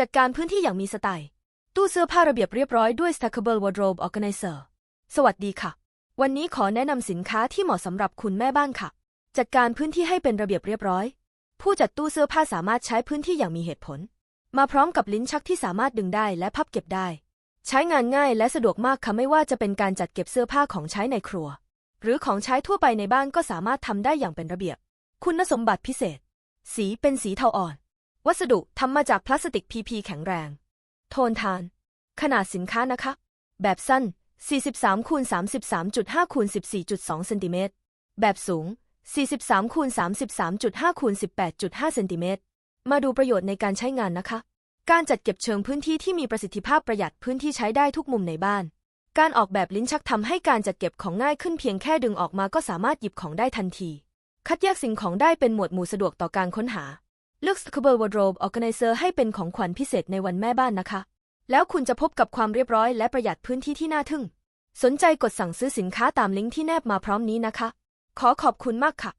จัดการพื้นที่อย่างมีสไตล์ ตู้เสื้อผ้าระเบียบเรียบร้อยด้วย Stackable Wardrobe Organizer สวัสดีค่ะ วันนี้ขอแนะนำสินค้าที่เหมาะสำหรับคุณแม่บ้านค่ะ จัดการพื้นที่ให้เป็นระเบียบเรียบร้อย ผู้จัดตู้เสื้อผ้าสามารถใช้พื้นที่อย่างมีเหตุผล มาพร้อมกับลิ้นชักที่สามารถดึงได้และพับเก็บได้ ใช้งานง่ายและสะดวกมากค่ะไม่ว่าจะเป็นการจัดเก็บเสื้อผ้าของใช้ในครัว หรือของใช้ทั่วไปในบ้านก็สามารถทำได้อย่างเป็นระเบียบ คุณสมบัติพิเศษ สีเป็นสีเทาอ่อน วัสดุทำมาจากพลาสติก PP แข็งแรง โทนทาน ขนาดสินค้านะคะ แบบสั้น 43คูณ33.5คูณ14.2เซนติเมตร แบบสูง 43คูณ33.5คูณ18.5เซนติเมตร มาดูประโยชน์ในการใช้งานนะคะ การจัดเก็บเชิงพื้นที่ที่มีประสิทธิภาพประหยัดพื้นที่ใช้ได้ทุกมุมในบ้าน การออกแบบลิ้นชักทำให้การจัดเก็บของง่ายขึ้นเพียงแค่ดึงออกมาก็สามารถหยิบของได้ทันที คัดแยกสิ่งของได้เป็นหมวดหมู่สะดวกต่อการค้นหา ลือก Stackable Wardrobe Organizer ให้เป็นของขวัญพิเศษในวันแม่บ้านนะคะ แล้วคุณจะพบกับความเรียบร้อยและประหยัดพื้นที่ที่น่าทึ่ง สนใจกดสั่งซื้อสินค้าตามลิงก์ที่แนบมาพร้อมนี้นะคะ ขอขอบคุณมากค่ะ